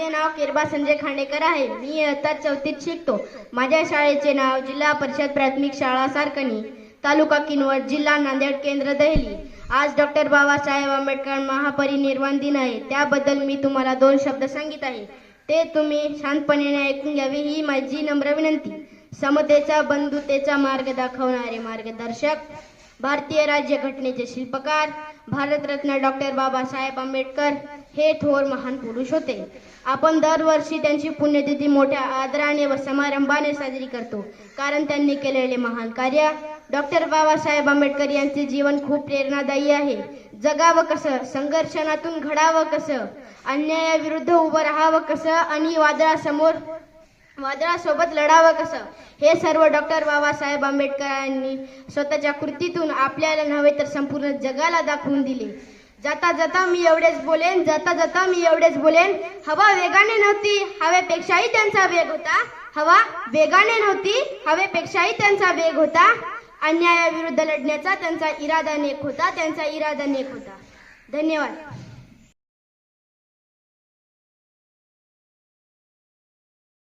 संजय खांडेकर आहे. मी इयत्ता चौथीत शिकतो. माझ्या शाळेचे नाव जिल्हा परिषद प्राथमिक शाळा सारकणी तालुका किनवट जिल्हा नांदेड केंद्र दहली. आज डॉक्टर बाबासाहेब आंबेडकर महापरिनिर्वाण दिन आहे. त्याबद्दल मी तुम्हाला दोन शब्द सांगित आहे. ते तुम्ही शांतपणे ऐकून घ्यावे ही माझी नम्र विनंती. समतेचा बंधुतेचा मार्ग दाखवणारे मार्गदर्शक भारतीय राज्यघटनेचे शिल्पकार भारतरत्न डॉक्टर बाबासाहेब आंबेडकर हे थोर महान पुरुष होते. आपण दरवर्षी त्यांची पुण्यतिथी मोठ्या आदराने व समारंभाने साजरी करतो. कारण त्यांनी केलेले महान कार्य डॉक्टर बाबासाहेब आंबेडकर यांचे जीवन खूप प्रेरणादायी आहे. जगावं कसं संघर्षणातून घडावं कसं अन्यायाविरुद्ध उभं राहावं कसं आणि वादळासमोर वादळासोबत लढावं कसं? हे सर्व डॉक्टर बाबासाहेब आंबेडकरांनी स्वतःच्या कृतीतून आपल्याला नव्हे तर संपूर्ण जगाला दाखवून दिले. जाता जाता मी एवढेच बोलेन जाता जाता मी एवढेच बोलेन. हवा वेगाने नव्हती हवेपेक्षाही त्यांचा वेग होता. हवा वेगाने नव्हती हवेपेक्षाही त्यांचा वेग होता. अन्यायाविरुद्ध लढण्याचा त्यांचा इरादा नेक होता त्यांचा इरादा नेक होता. धन्यवाद.